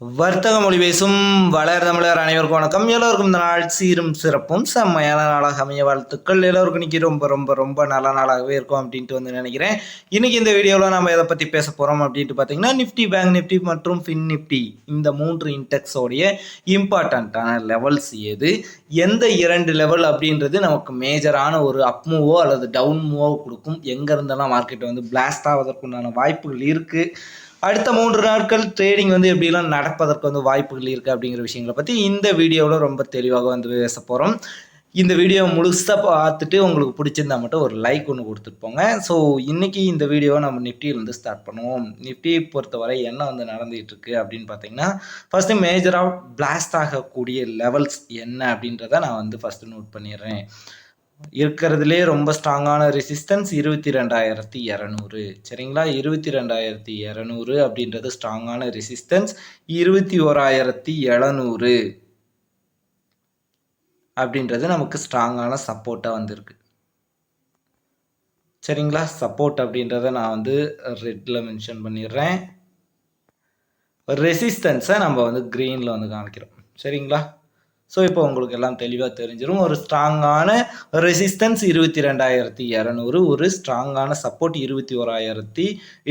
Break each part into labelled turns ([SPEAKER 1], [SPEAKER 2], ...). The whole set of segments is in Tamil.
[SPEAKER 1] வர்த்தக மொழி பேசும் வளர் தமிழர் அனைவருக்கும் வணக்கம். எல்லோருக்கும் இந்த நாள் சீரும் சிறப்பும் செம்மையான நாளாக அமைய வாழ்த்துக்கள். எல்லோருக்கும் இன்னைக்கு ரொம்ப ரொம்ப ரொம்ப நல்ல நாளாகவே இருக்கும் அப்படின்ட்டு வந்து நினைக்கிறேன். இன்னைக்கு இந்த வீடியோவில் நம்ம எதை பற்றி பேச போகிறோம் அப்படின்ட்டு பார்த்தீங்கன்னா நிஃப்டி பேங்க் நிஃப்டி மற்றும் ஃபின் நிஃப்டி இந்த மூன்று இன்டெக்ஸோடைய இம்பார்ட்டண்ட்டான லெவல்ஸ் எது எந்த இரண்டு லெவல் அப்படின்றது நமக்கு மேஜரான ஒரு அப் மூவோ அல்லது டவுன் மூவோ கொடுக்கும். எங்கே இருந்தெல்லாம் மார்க்கெட் வந்து பிளாஸ்ட் ஆவதற்குண்டான வாய்ப்புகள் இருக்குது அடுத்த மூன்று நாட்கள் ட்ரேடிங் வந்து எப்படிலாம் நடப்பதற்கு வந்து வாய்ப்புகள் இருக்குது அப்படிங்கிற விஷயங்களை பற்றி இந்த வீடியோவில் ரொம்ப தெளிவாக வந்து பேச போகிறோம் இந்த வீடியோ முழுசாக பார்த்துட்டு உங்களுக்கு பிடிச்சிருந்தா மட்டும் ஒரு லைக் ஒன்று கொடுத்துட்டு போங்க. ஸோ இன்றைக்கி இந்த வீடியோவை நம்ம நிஃப்டியிலேருந்து ஸ்டார்ட் பண்ணுவோம். நிஃப்டியை பொறுத்தவரை என்ன வந்து நடந்துகிட்டு இருக்கு அப்படின்னு பார்த்தீங்கன்னா ஃபஸ்ட்டு மேஜராக பிளாஸ்ட் ஆகக்கூடிய லெவல்ஸ் என்ன அப்படின்றத நான் வந்து ஃபஸ்ட்டு நோட் பண்ணிடுறேன். இருக்கிறதுலே ரொம்ப ஸ்ட்ராங்கான ரெசிஸ்டன்ஸ் இருபத்தி ரெண்டாயிரத்தி இரநூறு. சரிங்களா? இருபத்தி ரெண்டாயிரத்தி இரநூறு அப்படின்றது ஸ்ட்ராங்கான ரெசிஸ்டன்ஸ் இருபத்தி ஓராயிரத்தி எழுநூறு அப்படின்றது நமக்கு ஸ்ட்ராங்கான சப்போர்ட்டாக வந்திருக்கு. சரிங்களா? சப்போர்ட் அப்படின்றத நான் வந்து ரெட்டில் மென்ஷன் பண்ணிடுறேன். ரெசிஸ்டன்ஸை நம்ம வந்து க்ரீனில் வந்து காமிக்கிறோம். சரிங்களா? ஸோ இப்போ உங்களுக்கு எல்லாம் தெளிவாக தெரிஞ்சிடும் ஒரு ஸ்ட்ராங்கான ரெசிஸ்டன்ஸ் இருபத்தி ரெண்டாயிரத்தி இரநூறு ஒரு ஸ்ட்ராங்கான சப்போர்ட் இருபத்தி ஓராயிரத்தி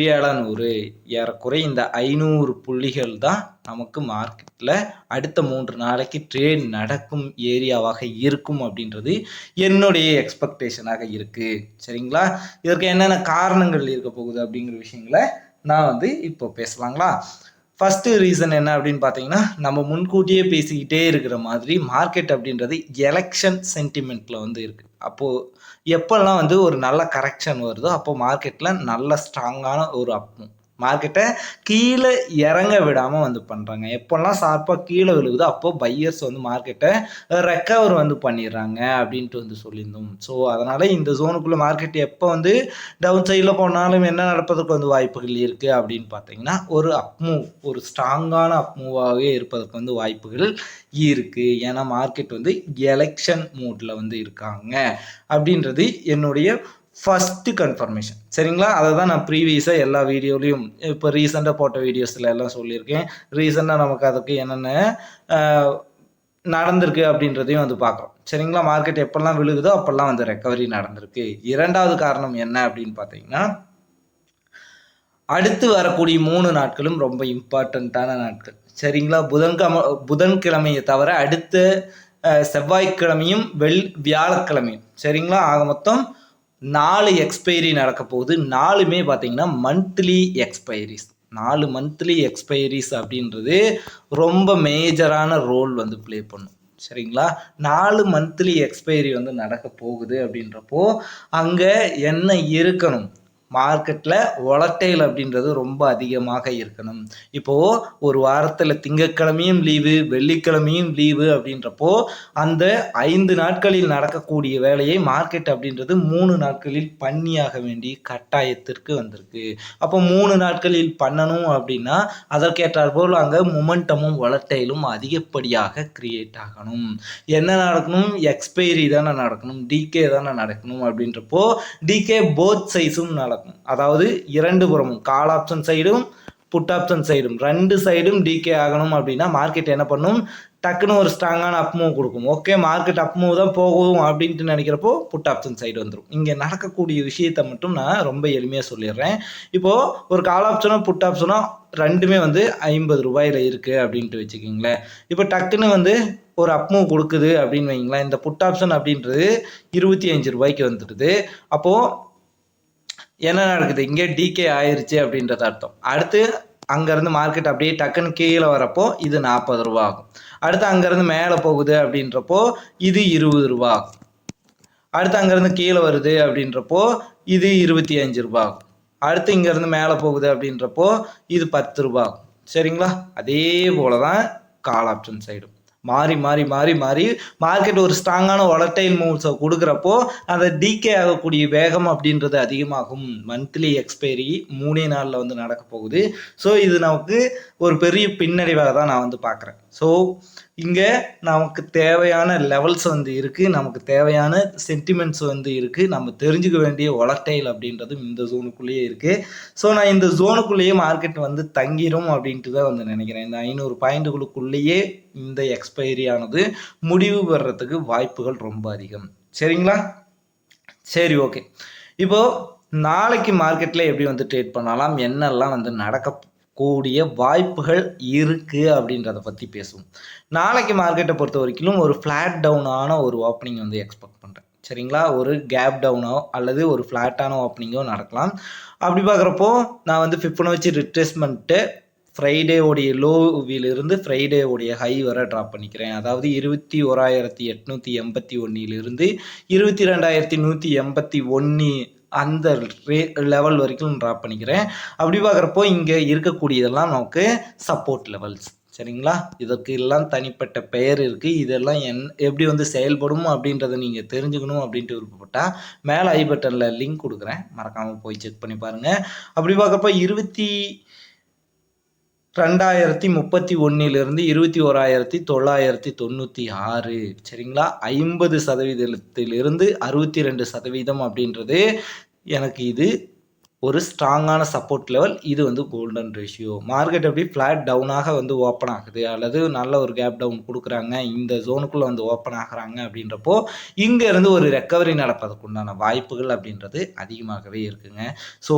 [SPEAKER 1] எழுநூறு ஏறக்குறை இந்த ஐநூறு புள்ளிகள் தான் நமக்கு மார்க்கெட்டில் அடுத்த மூன்று நாளைக்கு ட்ரேட் நடக்கும் ஏரியாவாக இருக்கும் அப்படின்றது என்னுடைய எக்ஸ்பெக்டேஷனாக இருக்குது சரிங்களா? இதற்கு என்னென்ன காரணங்கள் இருக்க போகுது அப்படிங்கிற விஷயங்களை நான் வந்து இப்போ பேசலாங்களா? ஃபஸ்ட்டு ரீசன் என்ன அப்படின்னு பார்த்தீங்கன்னா நம்ம முன்கூட்டியே பேசிக்கிட்டே இருக்கிற மாதிரி மார்க்கெட் அப்படின்றது எலெக்ஷன் சென்டிமெண்ட்டில் வந்து இருக்குது அப்போது எப்போல்லாம் வந்து ஒரு நல்ல கரெக்ஷன் வருதோ அப்போ மார்க்கெட்டில் நல்ல ஸ்ட்ராங்கான ஒரு அப்பும் மார்க்கெட்டை கீழே இறங்க விடாமல் வந்து பண்ணுறாங்க எப்போல்லாம் ஷார்ப்பாக கீழே விழுகுதோ அப்போ பையர்ஸ் வந்து மார்க்கெட்டை ரெக்கவர் வந்து பண்ணிடுறாங்க அப்படின்ட்டு வந்து சொல்லியிருந்தோம். ஸோ அதனால் இந்த ஜோனுக்குள்ளே மார்க்கெட் எப்போ வந்து டவுன் சைடில் போனாலும் என்ன நடப்பதற்கு வந்து வாய்ப்புகள் இருக்குது அப்படின்னு பார்த்தீங்கன்னா ஒரு அப் மூவ் ஒரு ஸ்ட்ராங்கான அப் மூவாகவே இருப்பதற்கு வந்து வாய்ப்புகள் இருக்குது ஏன்னா மார்க்கெட் வந்து எலெக்ஷன் மூடில் வந்து இருக்காங்க. அப்படின்றது என்னுடைய ஃபஸ்ட்டு கன்ஃபர்மேஷன் சரிங்களா? அதை தான் நான் ப்ரீவியஸாக எல்லா வீடியோலையும் இப்போ ரீசெண்டாக போட்ட வீடியோஸில் எல்லாம் சொல்லியிருக்கேன். ரீசெண்டாக நமக்கு அதுக்கு என்னென்ன நடந்திருக்கு அப்படின்றதையும் வந்து பார்க்குறோம். சரிங்களா? மார்க்கெட் எப்பெல்லாம் விழுகுதோ அப்போல்லாம் வந்து ரெக்கவரி நடந்திருக்கு. இரண்டாவது காரணம் என்ன அப்படின்னு பார்த்தீங்கன்னா அடுத்து வரக்கூடிய மூணு நாட்களும் ரொம்ப இம்பார்ட்டண்ட்டான நாட்கள். சரிங்களா? புதன்கிழமை புதன்கிழமையை தவிர அடுத்த செவ்வாய்க்கிழமையும் வெள் வியாழக்கிழமையும். சரிங்களா? ஆக மொத்தம் நாலு எக்ஸ்பைரி நடக்க போகுது. நாலுமே பார்த்தீங்கன்னா மந்த்லி எக்ஸ்பைரிஸ் நாலு மந்த்லி எக்ஸ்பைரிஸ் அப்படின்றது ரொம்ப மேஜரான ரோல் வந்து ப்ளே பண்ணும். சரிங்களா? நாலு மந்த்லி எக்ஸ்பைரி வந்து நடக்க போகுது அப்படின்றப்போ அங்கே என்ன இருக்கணும்? மார்க்கெட்டில் ஒலட்டைல் அப்படின்றது ரொம்ப அதிகமாக இருக்கணும். இப்போது ஒரு வாரத்தில் திங்கக்கிழமையும் லீவு வெள்ளிக்கிழமையும் லீவு அப்படின்றப்போ அந்த ஐந்து நாட்களில் நடக்கக்கூடிய வேலையை மார்க்கெட் அப்படின்றது மூணு நாட்களில் பண்ணியாக வேண்டிய கட்டாயத்திற்கு வந்திருக்கு. அப்போ மூணு நாட்களில் பண்ணணும் அப்படின்னா அதற்கேற்றாற் போல் அங்கே மொமெண்டமும் ஒலட்டைலும் அதிகப்படியாக கிரியேட் ஆகணும். என்ன நடக்கணும்? எக்ஸ்பைரி தானே நடக்கணும். டிகே தானே நடக்கணும் அப்படின்றப்போ டிகே போத் சைஸும் நடக்கும். அதாவது இரண்டு புறமும் கால் ஆப்ஷன் சைடும் புட் ஆப்ஷன் சைடும் ரெண்டு சைடும் டிகே ஆகணும் அப்படின்னா மார்க்கெட் என்ன பண்ணும்? டக்குன்னு ஒரு ஸ்ட்ராங்கான அப் மூவ் கொடுக்கும். ஓகே மார்க்கெட் அப் மூவ் தான் போகும் அப்படின்ட்டு நினைக்கிறப்போ புட் ஆப்ஷன் சைடு வந்துடும் இங்கே நடக்கக்கூடிய விஷயத்தை மட்டும் நான் ரொம்ப எளிமையாக சொல்லிடுறேன். இப்போது ஒரு கால் ஆப்ஷனோ புட் ஆப்ஷனோ ரெண்டுமே வந்து ஐம்பது ரூபாயில் இருக்குது அப்படின்ட்டு வச்சுக்கிங்களேன். இப்போ டக்குன்னு வந்து ஒரு அப் மூவ் கொடுக்குது அப்படின்னு வைங்களேன் இந்த புட் ஆப்ஷன் அப்படின்றது இருபத்தி அஞ்சு ரூபாய்க்கு வந்துடுது. அப்போது என்ன நடக்குது? இங்கே டிகே ஆயிருச்சு அப்படின்றது அர்த்தம். அடுத்து அங்கேருந்து மார்க்கெட் அப்படியே டக்குன்னு கீழே வரப்போ இது நாற்பது ரூபா ஆகும். அடுத்து அங்கேருந்து மேலே போகுது அப்படின்றப்போ இது இருபது ரூபா ஆகும். அடுத்து அங்கேருந்து கீழே வருது அப்படின்றப்போ இது இருபத்தி அஞ்சு ரூபா ஆகும். அடுத்து இங்கேருந்து மேலே போகுது அப்படின்றப்போ இது பத்து ரூபா ஆகும். சரிங்களா? அதே போல தான் கால் ஆப்ஷன் சைடும் மாறி மாறி மாறி மாறி மார்க்கெட் ஒரு ஸ்ட்ராங்கான ஒலட்டைல் மூவ்ஸை கொடுக்குறப்போ அந்த டிகே ஆகக்கூடிய வேகம் அப்படின்றது அதிகமாகும். மந்த்லி எக்ஸ்பைரி மூணே நாளில் வந்து நடக்க போகுது. ஸோ இது நமக்கு ஒரு பெரிய பின்னடைவாக தான் நான் வந்து பார்க்குறேன். ஸோ இங்கே நமக்கு தேவையான லெவல்ஸ் வந்து இருக்குது நமக்கு தேவையான சென்டிமெண்ட்ஸ் வந்து இருக்குது நம்ம தெரிஞ்சுக்க வேண்டிய ஒலட்டைல் அப்படின்றதும் இந்த ஜோனுக்குள்ளேயே இருக்குது ஸோ நான் இந்த ஜோனுக்குள்ளேயே மார்க்கெட் வந்து தங்கிரும் அப்படின்ட்டு தான் வந்து நினைக்கிறேன். இந்த ஐநூறு பாயிண்ட்டுகளுக்குள்ளேயே இந்த எக்ஸ்பைரியானது முடிவு பெறத்துக்கு வாய்ப்புகள் ரொம்ப அதிகம். சரிங்களா? சரி ஓகே இப்போது நாளைக்கு மார்க்கெட்டில் எப்படி வந்து ட்ரேட் பண்ணலாம்? என்னெல்லாம் வந்து நடக்க கூடிய வாய்ப்புகள் இருக்குது அப்படின்றத பற்றி பேசுவோம். நாளைக்கு மார்க்கெட்டை பொறுத்த வரைக்கும் ஒரு ஃப்ளாட் டவுனான ஒரு ஓப்பனிங் வந்து எக்ஸ்பெக்ட் பண்ணுறேன் சரிங்களா? ஒரு கேப் டவுனோ அல்லது ஒரு ஃப்ளாட்டான ஓப்பனிங்கோ நடக்கலாம். அப்படி பார்க்குறப்போ நான் வந்து ஃபிஃப்டினோச்சு ரிட்ரேஸ்மெண்ட்டு ஃப்ரைடேவுடைய லோவிலிருந்து ஃப்ரைடேவுடைய ஹை வர ட்ராப் பண்ணிக்கிறேன். அதாவது இருபத்தி ஓராயிரத்தி எட்நூற்றி எண்பத்தி ஒன்றிலிருந்து இருபத்தி ரெண்டாயிரத்தி நூற்றி எண்பத்தி ஒன்று அந்த ரே லெவல் வரைக்கும் ட்ராப் பண்ணிக்கிறேன். அப்படி பார்க்குறப்போ இங்கே இருக்கக்கூடியதெல்லாம் நமக்கு சப்போர்ட் லெவல்ஸ் சரிங்களா? இதற்கு எல்லாம் தனிப்பட்ட பெயர் இருக்குது இதெல்லாம் என் எப்படி வந்து செயல்படும் அப்படின்றத நீங்கள் தெரிஞ்சுக்கணும் அப்படின்ட்டு விருப்பப்பட்டால் மேலே ஐ பட்டனில் லிங்க் கொடுக்குறேன். மறக்காமல் போய் செக் பண்ணி பாருங்கள் அப்படி பார்க்குறப்ப இருபத்தி ரெண்டாயிரத்தி முப்பத்தி ஒன்றிலிருந்து இருபத்தி ஓராயிரத்தி தொள்ளாயிரத்தி தொண்ணூற்றி ஆறு. சரிங்களா? ஐம்பது சதவீதத்திலிருந்து அறுபத்தி ரெண்டு சதவீதம் அப்படின்றது எனக்கு இது ஒரு ஸ்ட்ராங்கான சப்போர்ட் லெவல் இது வந்து கோல்டன் ரேஷியோ மார்க்கெட் எப்படி ஃப்ளாட் டவுனாக வந்து ஓப்பன் ஆகுது அல்லது நல்ல ஒரு கேப் டவுன் கொடுக்குறாங்க இந்த ஜோனுக்குள்ளே வந்து ஓப்பன் ஆகுறாங்க அப்படின்றப்போ இங்கேருந்து ஒரு ரெக்கவரி நடப்பதற்குண்டான வாய்ப்புகள் அப்படின்றது அதிகமாகவே இருக்குங்க. ஸோ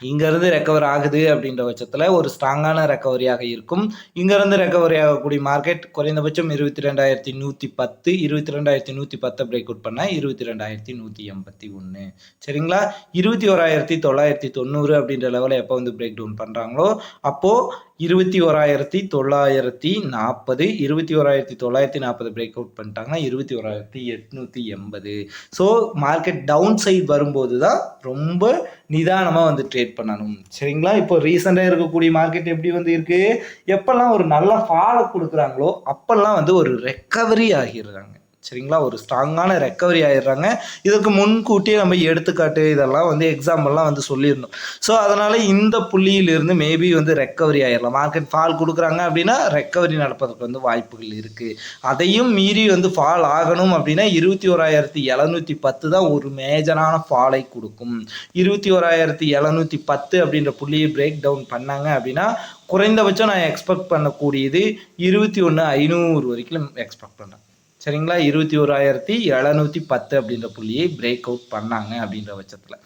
[SPEAKER 1] இங்கேருந்து ரெக்கவர் ஆகுது அப்படின்ற பட்சத்தில் ஒரு ஸ்ட்ராங்கான ரெக்கவரியாக இருக்கும். இங்கேருந்து ரெக்கவரி ஆகக்கூடிய மார்க்கெட் குறைந்தபட்சம் இருபத்தி ரெண்டாயிரத்தி நூற்றி பத்து இருபத்தி ரெண்டாயிரத்தி நூற்றி பத்தை பிரேக் அவுட் பண்ணால் இருபத்தி ரெண்டாயிரத்தி நூற்றி எண்பத்தி ஒன்று சரிங்களா? இருபத்தி ஓராயிரத்தி தொள்ளாயிரத்தி தொண்ணூறு அப்படின்ற லெவலில் எப்போ வந்து பிரேக் டவுன் பண்ணுறாங்களோ அப்போது இருபத்தி ஓராயிரத்தி தொள்ளாயிரத்தி நாற்பது இருபத்தி ஓராயிரத்தி தொள்ளாயிரத்தி நாற்பது பிரேக் அவுட் பண்ணிட்டாங்கன்னா இருபத்தி ஓராயிரத்தி எட்நூற்றி எண்பது. ஸோ மார்க்கெட் டவுன் சைட் வரும்போது தான் ரொம்ப நிதானமாக வந்து ட்ரேட் பண்ணணும். சரிங்களா? இப்போ ரீசெண்டாக இருக்கக்கூடிய மார்க்கெட் எப்படி வந்து இருக்குது எப்போல்லாம் ஒரு நல்ல ஃபாலோ கொடுக்குறாங்களோ அப்போல்லாம் வந்து ஒரு ரெக்கவரி ஆகிடுறாங்க. சரிங்களா? ஒரு ஸ்ட்ராங்கான ரெக்கவரி ஆயிடுறாங்க. இதற்கு முன்கூட்டியே நம்ம எடுத்துக்காட்டு இதெல்லாம் வந்து எக்ஸாம்பிள்லாம் வந்து சொல்லியிருந்தோம். ஸோ அதனால் இந்த புள்ளியிலிருந்து மேபி வந்து ரெக்கவரி ஆயிடலாம். மார்க்கெட் ஃபால் கொடுக்குறாங்க அப்படின்னா ரெக்கவரி நடப்பதற்கு வந்து வாய்ப்புகள் இருக்குது அதையும் மீறி வந்து ஃபால் ஆகணும் அப்படின்னா இருபத்தி ஓராயிரத்தி எழுநூற்றி பத்து தான் ஒரு மேஜரான ஃபாலை கொடுக்கும். இருபத்தி ஓராயிரத்தி எழுநூற்றி பத்து அப்படின்ற புள்ளியை பிரேக் டவுன் பண்ணாங்க அப்படின்னா குறைந்தபட்சம் நான் எக்ஸ்பெக்ட் பண்ணக்கூடியது இருபத்தி ஒன்று ஐநூறு வரைக்கும் எக்ஸ்பெக்ட் பண்ணேன். சரிங்களா? இருபத்தி ஓராயிரத்தி எழுநூற்றி பத்து அப்படின்ற புள்ளியை பிரேக் அவுட் பண்ணாங்க அப்படின்ற பட்சத்தில்.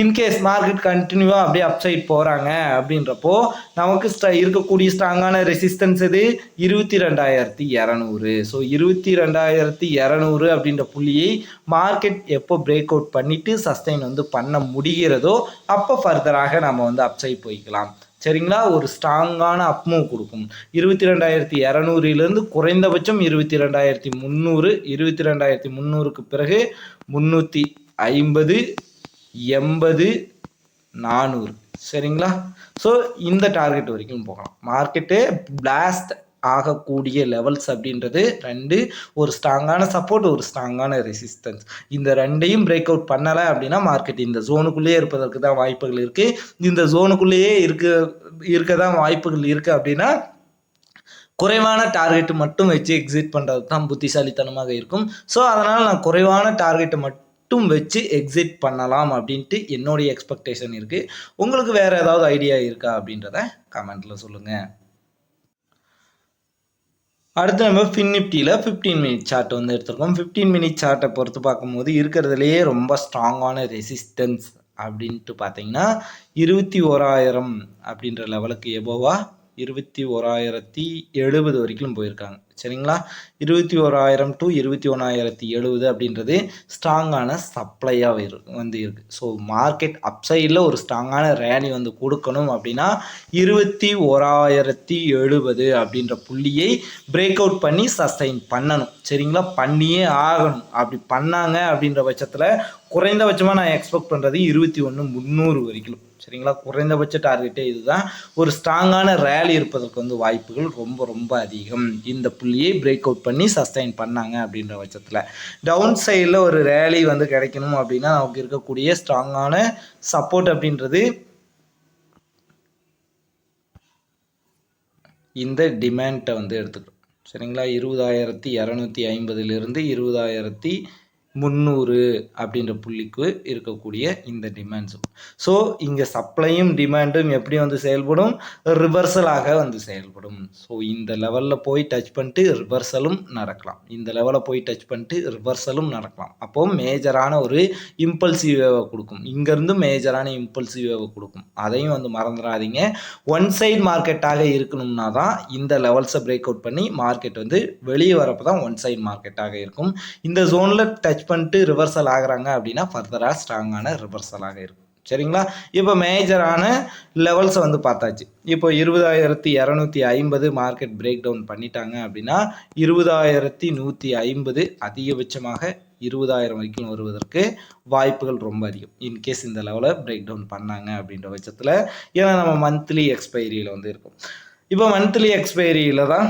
[SPEAKER 1] இன்கேஸ் மார்க்கெட் கண்டினியூவாக அப்படியே அப்சைட் போகிறாங்க அப்படின்றப்போ நமக்கு ஸ்ட இருக்கக்கூடிய ஸ்ட்ராங்கான ரெசிஸ்டன்ஸ் இது இருபத்தி ரெண்டாயிரத்தி இரநூறு. ஸோ இருபத்தி ரெண்டாயிரத்தி இரநூறு அப்படின்ற புள்ளியை மார்க்கெட் எப்போ பிரேக் அவுட் பண்ணிவிட்டு சஸ்டைன் வந்து பண்ண முடிகிறதோ அப்போ ஃபர்தராக நம்ம வந்து அப்சைட் போய்க்கலாம். சரிங்களா? ஒரு ஸ்ட்ராங்கான அப்மூவ் கொடுக்கும். இருபத்தி ரெண்டாயிரத்தி இரநூறுலேருந்து குறைந்தபட்சம் இருபத்தி ரெண்டாயிரத்தி முந்நூறு இருபத்தி ரெண்டாயிரத்தி முந்நூறுக்கு பிறகு முந்நூற்றி ஐம்பது எண்பது நானூறு. சரிங்களா? ஸோ இந்த டார்கெட் வரைக்கும் போகலாம். மார்க்கெட்டு பிளாஸ்ட் ஆகக்கூடிய லெவல்ஸ் அப்படின்றது ரெண்டு ஒரு ஸ்ட்ராங்கான சப்போர்ட் ஒரு ஸ்ட்ராங்கான ரெசிஸ்டன்ஸ் இந்த ரெண்டையும் பிரேக் அவுட் பண்ணலை அப்படின்னா மார்க்கெட் இந்த ஜோனுக்குள்ளேயே இருப்பதற்கு தான் வாய்ப்புகள் இருக்குது இந்த ஜோனுக்குள்ளேயே இருக்க இருக்க தான் வாய்ப்புகள் இருக்குது அப்படின்னா குறைவான டார்கெட் மட்டும் வச்சு எக்ஸிட் பண்ணுறது தான் புத்திசாலித்தனமாக இருக்கும். ஸோ அதனால் நான் குறைவான டார்கெட்டை மட்டும் வச்சு எக்ஸிட் பண்ணலாம் அப்படின்ட்டு என்னுடைய எக்ஸ்பெக்டேஷன் இருக்குது உங்களுக்கு வேறு ஏதாவது ஐடியா இருக்கா அப்படின்றத கமெண்ட்டில் சொல்லுங்கள் அடுத்து நம்ம ஃபின் நிஃப்டியில் ஃபிஃப்டீன் மினிட் சார்ட் வந்து எடுத்திருக்கோம். ஃபிஃப்டீன் மினிட் சார்ட்டை பொறுத்து பார்க்கும்போது இருக்கிறதுலையே ரொம்ப ஸ்ட்ராங்கான ரெசிஸ்டன்ஸ் அப்படின்ட்டு பார்த்தீங்கன்னா இருபத்தி ஓராயிரம் அப்படின்ற லெவலுக்கு எபோவா இருபத்தி ஓராயிரத்தி எழுபது வரைக்கும் போயிருக்காங்க. சரிங்களா? இருபத்தி ஓராயிரம் டு இருபத்தி ஒன்றாயிரத்தி எழுபது அப்படின்றது ஸ்ட்ராங்கான சப்ளையாக இரு வந்து இருக்குது ஸோ மார்க்கெட் அப்சைடில் ஒரு ஸ்ட்ராங்கான ரேலி வந்து கொடுக்கணும் அப்படின்னா இருபத்தி ஓராயிரத்தி எழுபது அப்படின்ற புள்ளியை பிரேக் அவுட் பண்ணி சஸ்டைன் பண்ணணும். சரிங்களா? பண்ணியே ஆகணும். அப்படி பண்ணாங்க அப்படின்ற பட்சத்தில் குறைந்தபட்சமாக நான் எக்ஸ்பெக்ட் பண்ணுறது இருபத்தி ஒன்று முந்நூறு வரைக்கும். சரிங்களா? குறைந்தபட்ச டார்கெட்டே இதுதான். ஒரு ஸ்ட்ராங்கான ரேலி இருப்பதற்கு வந்து வாய்ப்புகள் ரொம்ப ரொம்ப அதிகம். இந்த புள்ளியை பிரேக் அவுட் பண்ணி சஸ்டைன் பண்ணாங்க அப்படின்ற பட்சத்தில். டவுன் சைடில் ஒரு ரேலி வந்து கிடைக்கணும் அப்படின்னா நமக்கு இருக்கக்கூடிய ஸ்ட்ராங்கான சப்போர்ட் அப்படின்றது இந்த டிமாண்ட்டை வந்து எடுத்துக்கிறோம் சரிங்களா? இருபதாயிரத்தி இரநூத்தி ஐம்பதுலேருந்து இருபதாயிரத்தி முந்நூறு அப்படின்ற புள்ளிக்கு இருக்கக்கூடிய இந்த டிமாண்ட்ஸும் ஸோ இங்கே சப்ளையும் டிமாண்டும் எப்படி வந்து செயல்படும்? ரிவர்சலாக வந்து செயல்படும். ஸோ இந்த லெவலில் போய் டச் பண்ணிட்டு ரிவர்சலும் நடக்கலாம். இந்த லெவலில் போய் டச் பண்ணிட்டு ரிவர்சலும் நடக்கலாம். அப்போ மேஜரான ஒரு இம்பல்சிவாக கொடுக்கும். இங்கேருந்து மேஜரான இம்பல்சிவாக கொடுக்கும். அதையும் வந்து மறந்துடாதீங்க. ஒன் சைட் மார்க்கெட்டாக இருக்கணும்னா தான் இந்த லெவல்ஸை பிரேக் அவுட் பண்ணி மார்க்கெட் வந்து வெளியே வரப்போ தான் ஒன் சைட் மார்க்கெட்டாக இருக்கும். இந்த ஜோனில் டச் பண்ணிட்டு ரிவர்சல் ஆகுறாங்க அப்படின்னா ஃபர்தராக ஸ்ட்ராங்கான ரிவர்சலாக இருக்கும். சரிங்களா? இப்போ மேஜரான லெவல்ஸை வந்து பார்த்தாச்சு. இப்போ இருபதாயிரத்தி இரநூத்தி ஐம்பது மார்க்கெட் பிரேக் டவுன் பண்ணிட்டாங்க அப்படின்னா இருபதாயிரத்தி நூற்றி ஐம்பது அதிகபட்சமாக இருபதாயிரம் வரைக்கும் வருவதற்கு வாய்ப்புகள் ரொம்ப அதிகம். இன்கேஸ் இந்த லெவலை பிரேக் டவுன் பண்ணாங்க அப்படின்ற பட்சத்தில் ஏன்னா நம்ம மந்த்லி எக்ஸ்பைரியில் வந்து இருக்கும். இப்போ மந்த்லி எக்ஸ்பைரியில் தான்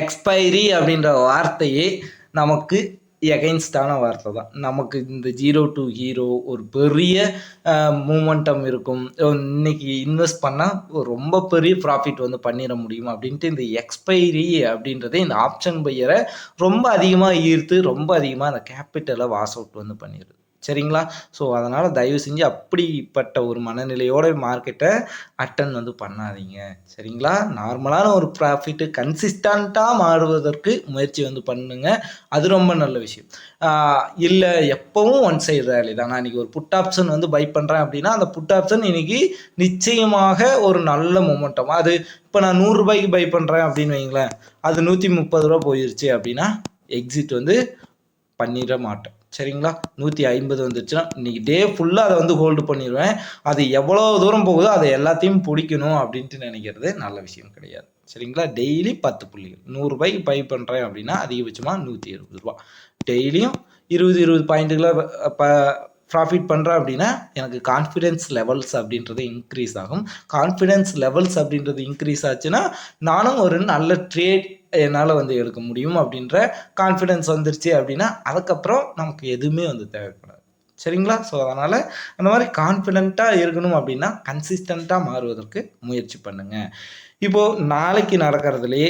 [SPEAKER 1] எக்ஸ்பைரி அப்படின்ற வார்த்தையே நமக்கு எகைன்ஸ்டான வார்த்தை தான். நமக்கு இந்த ஜீரோ டு ஹீரோ ஒரு பெரிய மூமெண்டம் இருக்கும். இன்னைக்கு இன்வெஸ்ட் பண்ணால் ரொம்ப பெரிய ப்ராஃபிட் வந்து பண்ணிட முடியும் அப்படின்ட்டு இந்த எக்ஸ்பைரி அப்படின்றதே இந்த ஆப்ஷன் பையரை ரொம்ப அதிகமாக ஈர்த்து ரொம்ப அதிகமாக அந்த கேபிட்டலை வாஸ் அவுட் வந்து பண்ணிடுது. சரிங்களா? ஸோ அதனால் தயவு செஞ்சு அப்படிப்பட்ட ஒரு மனநிலையோட மார்க்கெட்டை அட்டன் வந்து பண்ணாதீங்க. சரிங்களா? நார்மலான ஒரு ப்ராஃபிட்டு கன்சிஸ்டண்ட்டாக மாறுவதற்கு முயற்சி வந்து பண்ணுங்க. அது ரொம்ப நல்ல விஷயம். இல்லை எப்போவும் ஒன் சைடு ரேலி தான். நான் இன்றைக்கி ஒரு புட் ஆப்ஷன் வந்து பை பண்ணுறேன் அப்படின்னா அந்த புட் ஆப்ஷன் இன்றைக்கி நிச்சயமாக ஒரு நல்ல மொமெண்டம் அது இப்போ நான் நூறுரூபாய்க்கு பை பண்ணுறேன் அப்படின்னு வைங்களேன். அது நூற்றி முப்பது ரூபா போயிடுச்சு அப்படின்னா எக்ஸிட் வந்து பண்ணிட மாட்டேன். சரிங்களா? நூற்றி ஐம்பது வந்துச்சுன்னா இன்றைக்கி டே ஃபுல்லாக அதை வந்து ஹோல்டு பண்ணிடுவேன் அது எவ்வளோ தூரம் போகுதோ அதை எல்லாத்தையும் பிடிக்கணும் அப்படின்ட்டு நினைக்கிறது நல்ல விஷயம் கிடையாது. சரிங்களா? டெய்லி பத்து புள்ளிகள். நூறுரூபாய்க்கு பை பண்ணுறேன் அப்படின்னா அதிகபட்சமாக நூற்றி இருபது ரூபா. டெய்லியும் இருபது இருபது பாயிண்ட்டுகளை ப ப்ராஃபிட் பண்ணுறேன் அப்படின்னா எனக்கு கான்ஃபிடென்ஸ் லெவல்ஸ் அப்படின்றது இன்க்ரீஸ் ஆகும். கான்ஃபிடென்ஸ் லெவல்ஸ் அப்படின்றது இன்க்ரீஸ் ஆச்சுன்னா நானும் ஒரு நல்ல ட்ரேட் என்னால் வந்து எடுக்க முடியும் அப்படின்ற கான்ஃபிடென்ஸ் வந்துருச்சு அப்படின்னா அதுக்கப்புறம் நமக்கு எதுவுமே வந்து தேவைப்படாது. சரிங்களா? ஸோ அதனால் அந்த மாதிரி கான்ஃபிடெண்ட்டாக இருக்கணும் அப்படின்னா கன்சிஸ்டண்ட்டாக மாறுவதற்கு முயற்சி பண்ணுங்கள் இப்போது நாளைக்கு நடக்கிறதுலே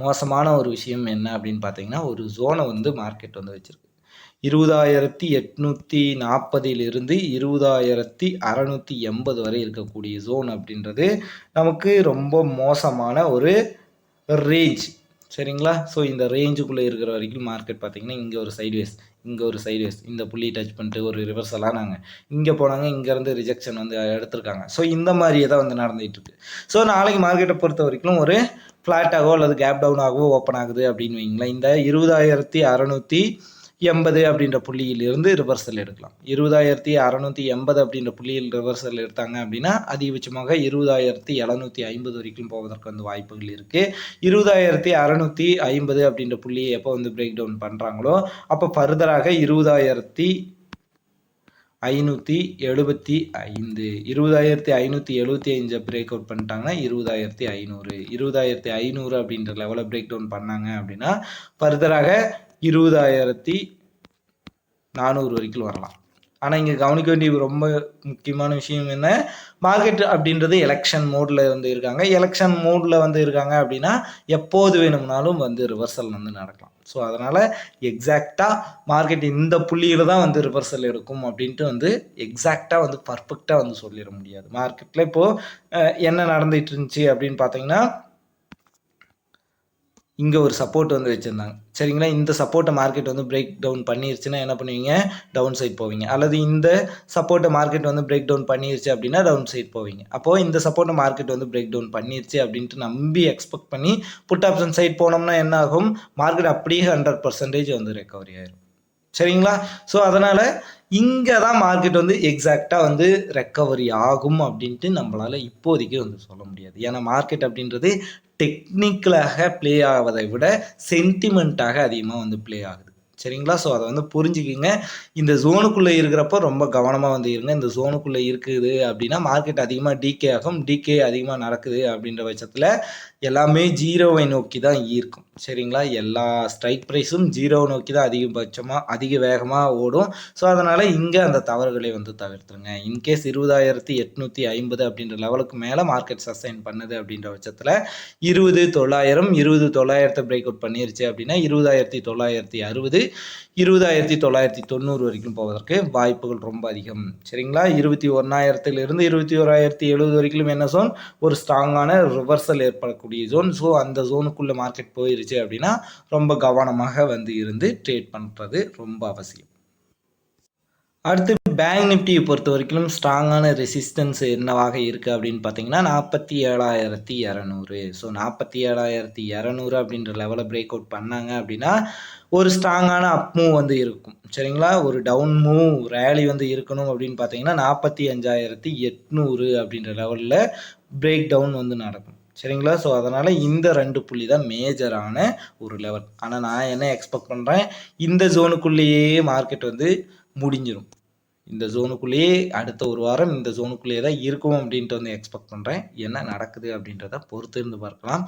[SPEAKER 1] மோசமான ஒரு விஷயம் என்ன அப்படின்னு பார்த்தீங்கன்னா ஒரு ஜோனை வந்து மார்க்கெட் வந்து வச்சுருக்கு. இருபதாயிரத்தி எட்நூற்றி நாற்பதிலிருந்து இருபதாயிரத்தி அறநூற்றி எண்பது வரை இருக்கக்கூடிய ஜோன் அப்படின்றது நமக்கு ரொம்ப மோசமான ஒரு ரேஞ்ச் சரிங்களா? ஸோ இந்த ரேஞ்சுக்குள்ளே இருக்கிற வரைக்கும் மார்க்கெட் பார்த்திங்கன்னா இங்கே ஒரு சைட்வேஸ் இங்கே ஒரு சைட்வேஸ் இந்த புள்ளி டச் பண்ணிட்டு ஒரு ரிவர்சலாக நாங்கள் இங்கே போனாங்க இங்கேருந்து ரிஜெக்ஷன் வந்து எடுத்திருக்காங்க. ஸோ இந்த மாதிரியே தான் வந்து நடந்துகிட்ருக்கு ஸோ நாளைக்கு மார்க்கெட்டை பொறுத்த வரைக்கும் ஒரு ஃப்ளாட்டாகவோ அல்லது கேப் டவுன் ஆகவோ ஓப்பன் ஆகுது அப்படின்னு வைங்களேன் இந்த இருபதாயிரத்தி அறநூற்றி எண்பது அப்படின்ற புள்ளியிலிருந்து ரிவர்சல் எடுக்கலாம். இருபதாயிரத்தி அறநூற்றி எண்பது அப்படின்ற புள்ளியில் ரிவர்சல் எடுத்தாங்க அப்படின்னா அதிகபட்சமாக இருபதாயிரத்தி எழுநூற்றி ஐம்பது வரைக்கும் போவதற்கு வந்து வாய்ப்புகள் இருக்குது இருபதாயிரத்தி அறநூற்றி ஐம்பது அப்படின்ற புள்ளியை எப்போ வந்து பிரேக் டவுன் பண்ணுறாங்களோ அப்போ ஃபர்தராக இருபதாயிரத்தி ஐநூற்றி எழுபத்தி ஐந்து. இருபதாயிரத்தி ஐநூற்றி எழுபத்தி அஞ்சை பிரேக் அவுட் பண்ணிட்டாங்கன்னா இருபதாயிரத்தி ஐநூறு. இருபதாயிரத்தி ஐநூறு அப்படின்ற லெவலில் பிரேக் டவுன் பண்ணாங்க அப்படின்னா ஃபர்தராக இருபதாயிரத்தி நானூறு வரைக்கும் வரலாம். ஆனால் இங்கே கவனிக்க வேண்டிய ரொம்ப முக்கியமான விஷயம் என்ன? மார்க்கெட் அப்படின்றது எலெக்ஷன் மோடில் வந்து இருக்காங்க. எலெக்ஷன் மோடில் வந்து இருக்காங்க அப்படின்னா எப்போது வேணும்னாலும் வந்து ரிவர்சல் வந்து நடக்கலாம். ஸோ அதனால் எக்ஸாக்டாக மார்க்கெட் இந்த புள்ளியில் தான் வந்து ரிவர்சல் எடுக்கும் அப்படின்ட்டு வந்து எக்ஸாக்டாக வந்து பர்ஃபெக்டாக வந்து சொல்லிட முடியாது. மார்க்கெட்டில் இப்போது என்ன நடந்துகிட்டு இருந்துச்சு அப்படின்னு பார்த்தீங்கன்னா இங்கே ஒரு சப்போர்ட் வந்து வச்சுருந்தாங்க. சரிங்களா? இந்த சப்போர்ட்டை மார்க்கெட் வந்து பிரேக் டவுன் பண்ணிருச்சுன்னா என்ன பண்ணுவீங்க? டவுன் சைட் போவீங்க. அல்லது இந்த சப்போர்ட்டை மார்க்கெட் வந்து பிரேக் டவுன் பண்ணிருச்சு அப்படின்னா டவுன் சைட் போவீங்க. அப்போது இந்த சப்போர்ட்டை மார்க்கெட் வந்து பிரேக் டவுன் பண்ணிருச்சு அப்படின்ட்டு நம்பி எக்ஸ்பெக்ட் பண்ணி புட் ஆப்ஷன் சைட் போனோம்னா என்ன ஆகும்? மார்க்கெட் அப்படியே ஹண்ட்ரட் பர்சன்டேஜ் வந்து ரெக்கவரி ஆயிடும் சரிங்களா? ஸோ அதனால் இங்கே தான் மார்க்கெட் வந்து எக்ஸாக்டாக வந்து ரெக்கவரி ஆகும் அப்படின்ட்டு நம்மளால் இப்போதைக்கு வந்து சொல்ல முடியாது. ஏன்னா மார்க்கெட் அப்படின்றது டெக்னிக்கலாக ப்ளே ஆவதை விட சென்டிமெண்ட்டாக அதிகமாக வந்து ப்ளே ஆகுது. சரிங்களா? ஸோ அதை வந்து புரிஞ்சுக்கிங்க. இந்த ஜோனுக்குள்ளே இருக்கிறப்ப ரொம்ப கவனமாக வந்து இருங்க. இந்த ஜோனுக்குள்ளே இருக்குது அப்படின்னா மார்க்கெட் அதிகமாக டிகே ஆகும். டிகே அதிகமாக நடக்குது அப்படின்ற பட்சத்தில் எல்லாமே ஜீரோவை நோக்கி தான் ஈர்க்கும். சரிங்களா? எல்லா ஸ்ட்ரைக் ப்ரைஸும் ஜீரோவை நோக்கி தான் அதிகபட்சமாக அதிக வேகமாக ஓடும். ஸோ அதனால் இங்கே அந்த தவறுகளை வந்து தவிர்த்துருங்க. இன்கேஸ் இருபதாயிரத்தி எட்நூற்றி ஐம்பது அப்படின்ற லெவலுக்கு மேலே மார்க்கெட் சஸ்டைன் பண்ணுது அப்படின்ற பட்சத்தில் இருபது தொள்ளாயிரம் இருபது தொள்ளாயிரத்தை பிரேக் அவுட் பண்ணிருச்சு அப்படின்னா இருபதாயிரத்தி தொள்ளாயிரத்தி அறுபது இருபதாயிரத்தி தொள்ளாயிரத்தி தொண்ணூறு வரைக்கும் போவதற்கு வாய்ப்புகள் ரொம்ப அதிகம். சரிங்களா? இருபத்தி ஒன்றாயிரத்திலிருந்து இருபத்தி ஓராயிரத்தி எழுபது வரைக்கும் என்ன ஜோன் ஒரு ஸ்ட்ராங்கான ரிவர்சல் இருக்கக்கூடிய ஜோன் ஸோ அந்த ஜோனுக்குள்ளே மார்க்கெட் போயிருச்சு அப்படின்னா ரொம்ப கவனமாக வந்து இருந்து ட்ரேட் பண்ணுறது ரொம்ப அவசியம். அடுத்து பேங்க் நிஃப்டியை பொறுத்த வரைக்கும் ஸ்ட்ராங்கான ரெசிஸ்டன்ஸ் என்னவாக இருக்குது அப்படின்னு பார்த்தீங்கன்னா நாற்பத்தி ஏழாயிரத்தி இரநூறு. ஸோ நாற்பத்தி ஏழாயிரத்தி இரநூறு அப்படின்ற லெவலில் பிரேக் அவுட் பண்ணாங்க அப்படின்னா ஒரு ஸ்ட்ராங்கான அப் மூவ் வந்து இருக்கும். சரிங்களா? ஒரு டவுன் மூவ் ரேலி வந்து இருக்கணும் அப்படின்னு பார்த்தீங்கன்னா நாற்பத்தி அஞ்சாயிரத்தி எட்நூறு அப்படின்ற லெவலில் பிரேக் டவுன் வந்து நடக்கும். சரிங்களா? ஸோ அதனால் இந்த ரெண்டு புள்ளி தான் மேஜரான ஒரு லெவல் ஆனால் நான் என்ன எக்ஸ்பெக்ட் பண்ணுறேன் இந்த ஜோனுக்குள்ளேயே மார்க்கெட் வந்து முடிஞ்சிடும் இந்த ஜோனுக்குள்ளேயே அடுத்த ஒரு வாரம் இந்த ஜோனுக்குள்ளேயே தான் இருக்கும் அப்படின்ட்டு வந்து எக்ஸ்பெக்ட் பண்ணுறேன் என்ன நடக்குது அப்படின்றத பொறுத்து இருந்து பார்க்கலாம்.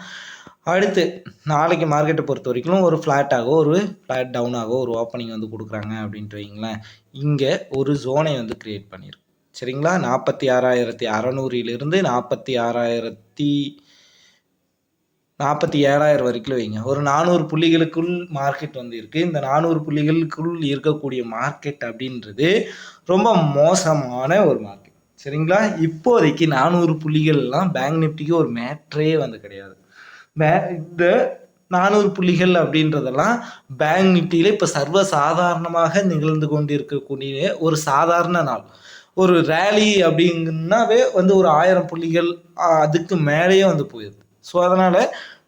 [SPEAKER 1] அடுத்து நாளைக்கு மார்க்கெட்டை பொறுத்த வரைக்கும் ஒரு ஃப்ளாட்டாகோ ஒரு ஃப்ளாட் டவுனாகவோ ஒரு ஓப்பனிங் வந்து கொடுக்குறாங்க அப்படின்ட்டு வைங்களேன் இங்கே ஒரு ஜோனை வந்து க்ரியேட் பண்ணியிருக்கு சரிங்களா? நாற்பத்தி ஆறாயிரத்தி அறநூறிலிருந்து நாற்பத்தி ஆறாயிரத்தி நாற்பத்தி ஏழாயிரம் வரைக்கும் வைங்க. ஒரு நானூறு புள்ளிகளுக்குள் மார்க்கெட் வந்து இருக்குது இந்த நானூறு புள்ளிகளுக்குள் இருக்கக்கூடிய மார்க்கெட் அப்படின்றது ரொம்ப மோசமான ஒரு மார்க்கெட் சரிங்களா? இப்போதைக்கு நானூறு புள்ளிகள்லாம் பேங்க் நிஃப்டிக்கு ஒரு மேட்ரே வந்து கிடையாது. மே இந்த நானூறு புள்ளிகள் அப்படின்றதெல்லாம் பேங்க் நிஃப்டியில் இப்போ சர்வ சாதாரணமாக நிகழ்ந்து கொண்டு இருக்கக்கூடிய ஒரு சாதாரண நாள். ஒரு ரேலி அப்படிங்கனாவே வந்து ஒரு ஆயிரம் புள்ளிகள் அதுக்கு மேலேயே வந்து போயிடுது ஸோ அதனால்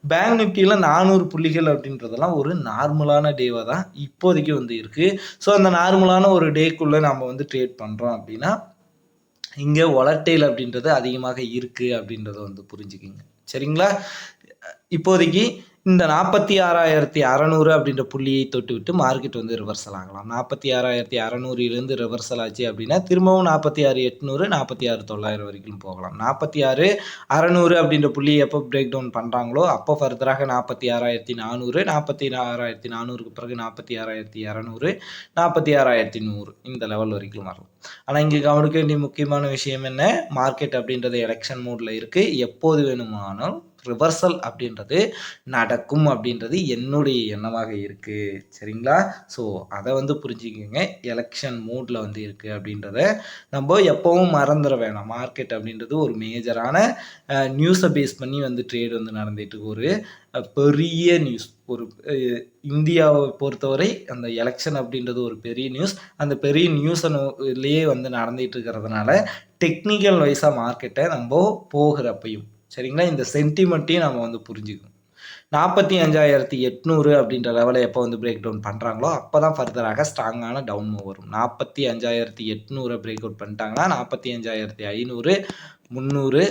[SPEAKER 1] பேங்க் நிஃப்டியில் நானூறு புள்ளிகள் அப்படின்றதெல்லாம் ஒரு நார்மலான டேவாக தான் இப்போதைக்கு வந்து இருக்குது ஸோ அந்த நார்மலான ஒரு டேக்குள்ளே நம்ம வந்து ட்ரேட் பண்ணுறோம் அப்படின்னா இங்கே ஒலட்டைல் அப்படின்றது அதிகமாக இருக்குது அப்படின்றத வந்து புரிஞ்சுக்கிங்க. சரிங்களா? இப்போதைக்கு இந்த நாற்பத்தி ஆறாயிரத்தி அறநூறு அப்படின்ற புள்ளியை தொட்டுவிட்டு மார்க்கெட் வந்து ரிவர்சல் ஆகலாம். நாற்பத்தி ஆறாயிரத்தி அறநூறிலிருந்து ரிவர்சல் ஆச்சு அப்படின்னா திரும்பவும் நாற்பத்தி ஆறு எட்நூறு நாற்பத்தி ஆறு தொள்ளாயிரம் வரைக்கும் போகலாம். நாற்பத்தி ஆறு அறநூறு அப்படின்ற புள்ளியை எப்போ பிரேக் டவுன் பண்ணுறாங்களோ அப்போ ஃபர்தராக நாற்பத்தி ஆறாயிரத்தி நானூறு நாற்பத்தி ஆறாயிரத்தி நானூறுக்கு பிறகு நாற்பத்தி ஆறாயிரத்தி இரநூறு நாற்பத்தி ஆறாயிரத்தி நூறு இந்த லெவல் வரைக்கும் வரலாம். ஆனால் இங்கே கவனிக்க வேண்டிய முக்கியமான விஷயம் என்ன? மார்க்கெட் அப்படின்றது எலெக்ஷன் மூடில் இருக்குது எப்போது வேணுமானாலும் ரிவர்சல் அப்படின்றது நடக்கும் அப்படின்றது என்னுடைய எண்ணமாக இருக்குது சரிங்களா? ஸோ அதை வந்து புரிஞ்சுக்கோங்க. எலெக்ஷன் மூடில் வந்து இருக்குது அப்படின்றத நம்ம எப்போவும் மறந்துட வேணாம். மார்க்கெட் அப்படின்றது ஒரு மேஜரான நியூஸை பேஸ் பண்ணி வந்து ட்ரேட் வந்து நடந்துட்டு ஒரு பெரிய நியூஸ் ஒரு இந்தியாவை பொறுத்தவரை அந்த எலெக்ஷன் அப்படின்றது ஒரு பெரிய நியூஸ் அந்த பெரிய நியூஸ்லேயே வந்து நடந்துகிட்டு இருக்கிறதுனால டெக்னிக்கல் வைஸாக மார்க்கெட்டை நம்ம போகிறப்பையும் சரிங்களா? இந்த சென்டிமெண்ட்டையும் நம்ம வந்து புரிஞ்சுக்கணும். நாற்பத்தி அஞ்சாயிரத்தி எட்நூறு அப்படின்ற லெவலை எப்போ வந்து பிரேக் டவுன் பண்ணுறாங்களோ அப்போ தான் ஃபர்தராக ஸ்ட்ராங்கான டவுன் மூவ் வரும். நாற்பத்தி அஞ்சாயிரத்தி எட்நூறு பிரேக் அவுட் பண்ணிட்டாங்கன்னா நாற்பத்தி அஞ்சாயிரத்தி ஐநூறு முந்நூறு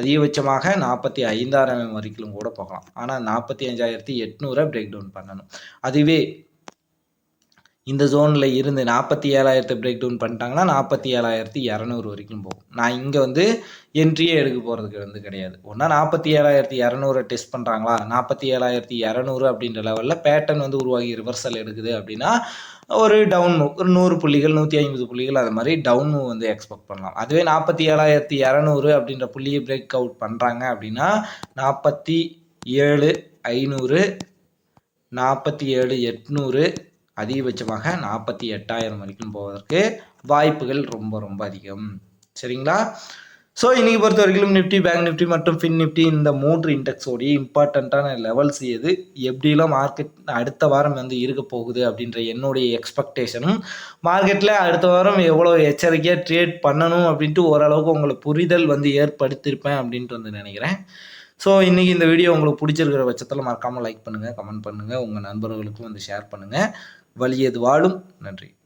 [SPEAKER 1] அதிகபட்சமாக நாற்பத்தி ஐந்தாயிரம் வரைக்கும் கூட போகலாம். ஆனால் நாற்பத்தி அஞ்சாயிரத்தி எட்நூறை பிரேக் டவுன் பண்ணணும். அதுவே இந்த ஜோனில் இருந்து நாற்பத்தி ஏழாயிரத்தை பிரேக் டவுன் பண்ணிட்டாங்கன்னா நாற்பத்தி ஏழாயிரத்தி இரநூறு வரைக்கும் போகும். நான் இங்கே வந்து என்ட்ரியே எடுக்க போகிறதுக்கு வந்து கிடையாது. ஒன்றா நாற்பத்தி ஏழாயிரத்தி இரநூறு டெஸ்ட் பண்ணுறாங்களா நாற்பத்தி ஏழாயிரத்தி இரநூறு அப்படின்ற லெவலில் பேட்டர்ன் வந்து உருவாகி ரிவர்சல் எடுக்குது அப்படின்னா ஒரு டவுன் மூவ் ஒரு நூறு புள்ளிகள் நூற்றி ஐம்பது புள்ளிகள் அது மாதிரி டவுன் மூவ் வந்து எக்ஸ்பெக்ட் பண்ணலாம். அதுவே நாற்பத்தி ஏழாயிரத்தி இரநூறு அப்படின்ற புள்ளியை பிரேக் அவுட் பண்ணுறாங்க அப்படின்னா நாற்பத்தி ஏழு ஐநூறு நாற்பத்தி ஏழு எட்நூறு அதிகபட்சமாக நாற்பத்தி எட்டாயிரம் வரைக்கும் போவதற்கு வாய்ப்புகள் ரொம்ப ரொம்ப அதிகம். சரிங்களா? ஸோ இன்றைக்கி பொறுத்த வரைக்கும் நிஃப்டி பேங்க் நிஃப்டி மற்றும் ஃபின் நிஃப்டி இந்த மூன்று இண்டெக்ஸோடைய இம்பார்ட்டண்ட்டான லெவல்ஸ் எது? எப்படிலாம் மார்க்கெட் அடுத்த வாரம் வந்து இருக்க போகுது அப்படின்ற என்னுடைய எக்ஸ்பெக்டேஷனும் மார்க்கெட்டில் அடுத்த வாரம் எவ்வளோ எச்சரிக்கையாக ட்ரேட் பண்ணணும் அப்படின்ட்டு ஓரளவுக்கு உங்களை புரிதல் வந்து ஏற்படுத்தியிருப்பேன் அப்படின்ட்டு வந்து நினைக்கிறேன். ஸோ இன்றைக்கி இந்த வீடியோ உங்களுக்கு பிடிச்சிருக்கிற பட்சத்தில் மறக்காமல் லைக் பண்ணுங்கள் கமெண்ட் பண்ணுங்கள் உங்கள் நண்பர்களுக்கும் வந்து ஷேர் பண்ணுங்கள் வலியது வாழும். நன்றி.